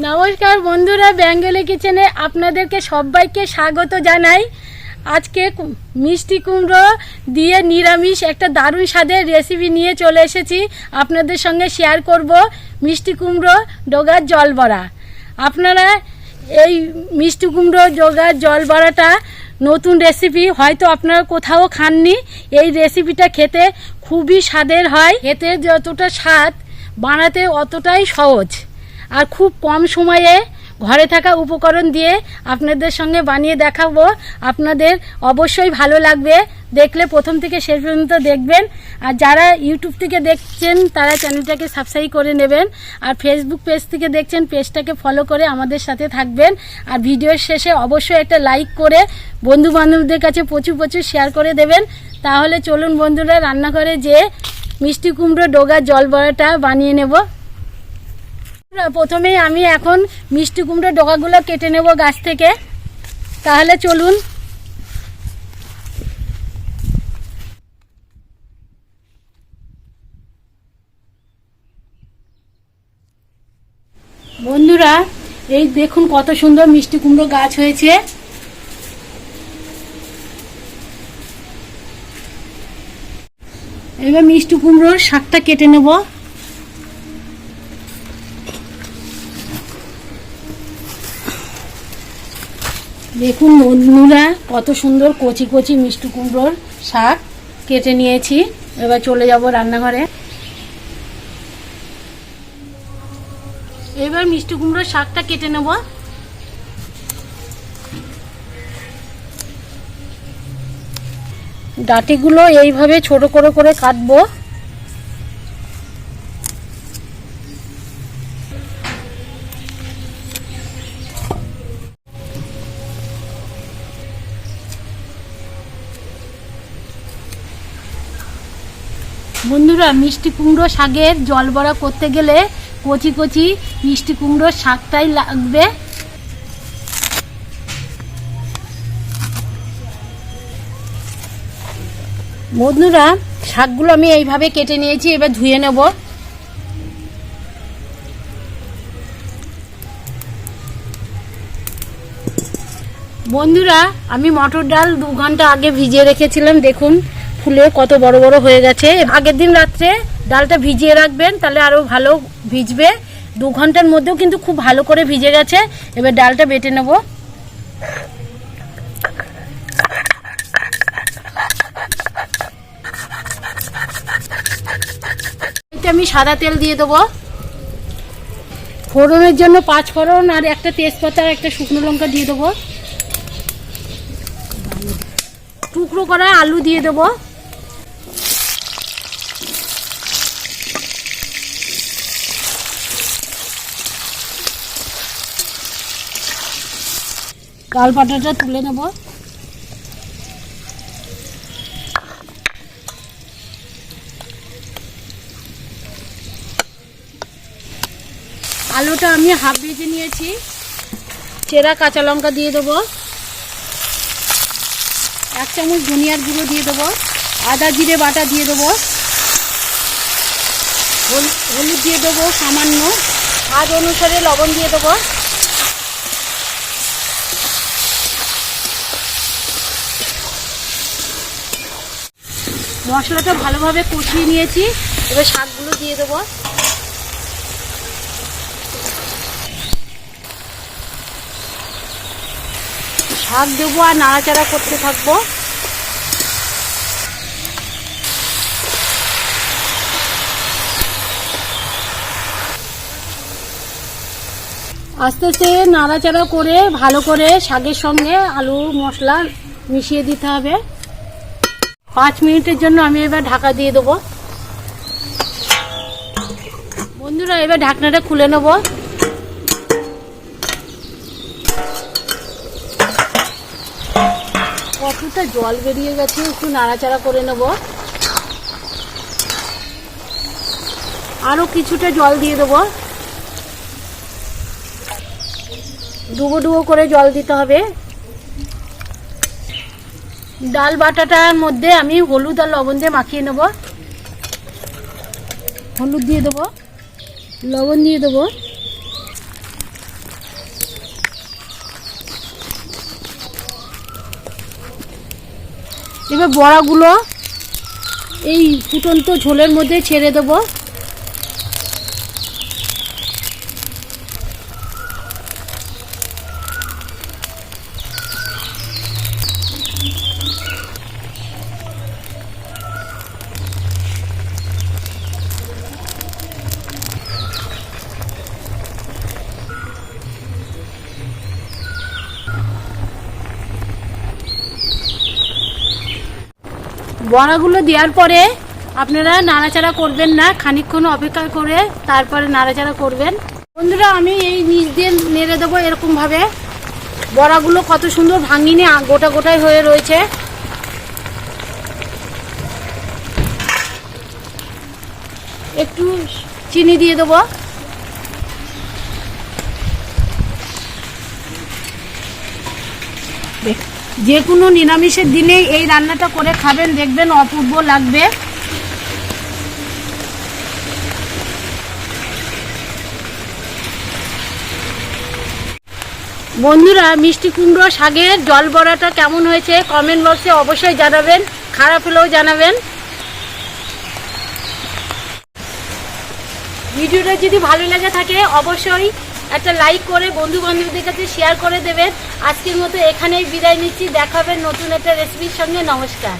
নমস্কার বন্ধুরা বেঙ্গলি কিচেনে আপনাদেরকে সবাইকে স্বাগত জানাই। আজকে মিষ্টি কুমড়ো দিয়ে নিরামিষ একটা দারুণ স্বাদের রেসিপি নিয়ে চলে এসেছি। আপনাদের সঙ্গে শেয়ার করব মিষ্টি কুমড়ো ডোগার জল বড়া। আপনারা এই মিষ্টি কুমড়ো ডোগার জল বড়াটা নতুন রেসিপি হয়তো আপনারা কোথাও খাননি। এই রেসিপিটা খেতে খুবই স্বাদের হয়। খেতে যতটা স্বাদ বানাতে অতটাই সহজ। আর খুব কম সময়ে ঘরে থাকা উপকরণ দিয়ে আপনাদের সঙ্গে বানিয়ে দেখাবো। আপনাদের অবশ্যই ভালো লাগবে। দেখলে প্রথম থেকে শেষ পর্যন্ত দেখবেন। আর যারা ইউটিউব থেকে দেখছেন, তারা চ্যানেলটাকে সাবস্ক্রাইব করে নেবেন। আর ফেসবুক পেজ থেকে দেখছেন পেজটাকে ফলো করে আমাদের সাথে থাকবেন। আর ভিডিওর শেষে অবশ্যই একটা লাইক করে বন্ধু বান্ধবদের কাছে প্রচুর প্রচুর শেয়ার করে দেবেন। তাহলে চলুন বন্ধুরা, রান্নাঘরে যে মিষ্টি কুমড়ো ডোগা জল বড়াটা বানিয়ে নেব। প্রথমেই আমি এখন মিষ্টি কুমড়ো ডগাগুলো কেটে নেব গাছ থেকে। তাহলে চলুন। বন্ধুরা, এই দেখুন কত সুন্দর মিষ্টি কুমড়ো গাছ হয়েছে। এবার মিষ্টি কুমড়োর শাকটা কেটে নেব। দেখুন বন্ধুরা, কত সুন্দর কচি কচি মিষ্টি কুমড়োর শাক কেটে নিয়েছি। এবার চলে যাব রান্নাঘরে। এবার মিষ্টি কুমড়োর শাকটা কেটে নেব। ডাটিগুলো এইভাবে ছোট করে করে কাটবো। বন্ধুরা, মিষ্টি কুমড়ো শাকের জল বড়া করতে গেলে কচি কচি মিষ্টি কুমড়োর শাকটাই লাগবে। বন্ধুরা, শাকগুলো আমি এইভাবে কেটে নিয়েছি, এবার ধুয়ে নেব। বন্ধুরা, আমি মটর ডাল দু ঘণ্টা আগে ভিজিয়ে রেখেছিলাম, দেখুন। ফুলে কত বড় বড় হয়ে গেছে। আগের দিন রাত্রে ডালটা ভিজিয়ে রাখবেন, তাহলে আরও ভালো ভিজবে। দু ঘণ্টার মধ্যেও কিন্তু খুব ভালো করে ভিজে গেছে। এবার ডালটা বেটে নেব। আমি সাদা তেল দিয়ে দেবো। ফোড়নের জন্য পাঁচ ফোড়ন আর একটা তেজপাতা আর একটা শুকনো লঙ্কা দিয়ে দেবো। টুকরো করা আলু দিয়ে দেবো। কাল পাটাটা তুলে নেব। আলুটা আমি হাফ ভেজে নিয়েছি। চেরা কাঁচা লঙ্কা দিয়ে দেবো। এক চামচ ধনিয়ার গুঁড়ো দিয়ে দেবো। আদা জিরে বাটা দিয়ে দেবো। হল- হলুদ দিয়ে দেবো সামান্য। স্বাদ অনুসারে লবণ দিয়ে দেবো। মশলাটা ভালোভাবে কষিয়ে নিয়েছি। এবার শাকগুলো দিয়ে দেবো। শাক দেবো আর নাড়াচাড়া করতে থাকব। আস্তে আস্তে নাড়াচাড়া করে ভালো করে শাকের সঙ্গে আলু মশলা মিশিয়ে দিতে হবে। পাঁচ মিনিটের জন্য আমি এবার ঢাকা দিয়ে দেবো। বন্ধুরা, এবার ঢাকনাটা খুলে নেব। কতটা জল বেরিয়ে গেছে, একটু নাড়াচাড়া করে নেব। আরও কিছুটা জল দিয়ে দেবো। ডুবো ডুবো করে জল দিতে হবে। ডাল বাটাটার মধ্যে আমি হলুদ আর লবণ দিয়ে মাখিয়ে নেব। হলুদ দিয়ে দেবো, লবণ দিয়ে দেবো। এবার বড়াগুলো এই ফুটন্ত ঝোলের মধ্যে ছেড়ে দেবো। বড়াগুলো দেওয়ার পরে আপনারা নাড়াচাড়া করবেন না, খানিকক্ষণ অপেক্ষা করে তারপরে নাড়াচাড়া করবেন। বন্ধুরা, আমি এই নিচ দিয়ে নেড়ে দেবো এরকমভাবে। বড়াগুলো কত সুন্দর ভাঙিনি গোটা গোটাই হয়ে রয়েছে। একটু চিনি দিয়ে দেবো। দেখ- যে কোনো নিরামিষের দিনে এই রান্নাটা করে খাবেন, দেখবেন অপূর্ব লাগবে। বন্ধুরা, মিষ্টি কুমড়ো শাকের জল বড়াটা কেমন হয়েছে কমেন্ট বক্সে অবশ্যই জানাবেন, খারাপ হলেও জানাবেন। ভিডিওটা যদি ভালো লেগে থাকে, অবশ্যই একটা লাইক করে বন্ধু বান্ধবদের কাছে শেয়ার করে দেবেন। আজকের মতো এখানেই বিদায় নিচ্ছি। দেখাবেন নতুন একটা রেসিপির সঙ্গে। নমস্কার।